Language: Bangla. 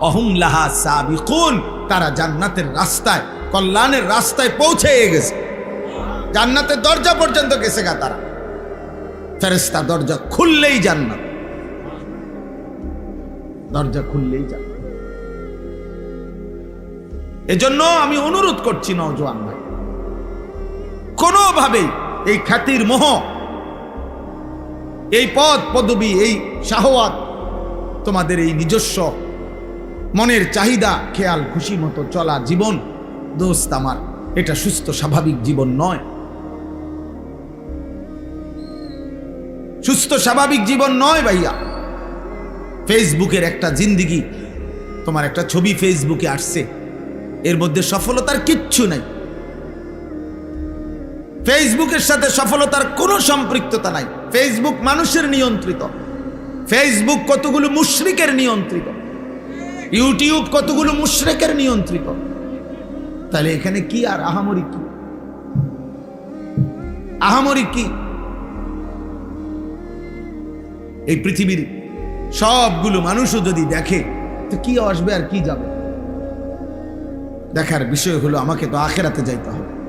অহুম লাহা সাবিকুন, তারা জান্নাতের রাস্তায়, কল্যাণের রাস্তায় পৌঁছে গেছে। জান্নাতের দরজা পর্যন্ত গেছে গা তারা। ফেরেস্তা দরজা খুললেই জান্নাত। দরজা খুললেই জান্নাত। এজন্য আমি অনুরোধ করছি নজওয়ান ভাই, কোনোভাবেই এই খ্যাতির মোহ, এই পদ পদবি, এই শাহওয়াত তোমাদের এই নিজস্ব মনের চাহিদা, খেয়াল, খুশি মতো চলা জীবন, দোস্ত আমার, এটা সুস্থ, স্বাভাবিক জীবন নয়। সুস্থ, স্বাভাবিক জীবন নয় ভাইয়া। ফেসবুকের একটা জিন্দিগি, তোমার একটা ছবি ফেসবুকে আসছে, এর মধ্যে সফলতার কিচ্ছু নাই। ফেসবুকের সাথে সফলতার কোনো সম্পৃক্ততা নাই। ফেসবুক মানুষের নিয়ন্ত্রিত। ফেসবুক কতগুলো মুশ্রিকের নিয়ন্ত্রিত। ইউটিউব কতগুলো মুশ্রেকের নিয়ন্ত্রিত? তাহলে এখানে কি আর আহামরি কি? আহামরি কি? এই পৃথিবীর সবগুলো মানুষও যদি দেখে, তো কি আসবে আর কি যাবে? দেখার বিষয় হলো, আমাকে তো আখেরাতে যাইতে হবে।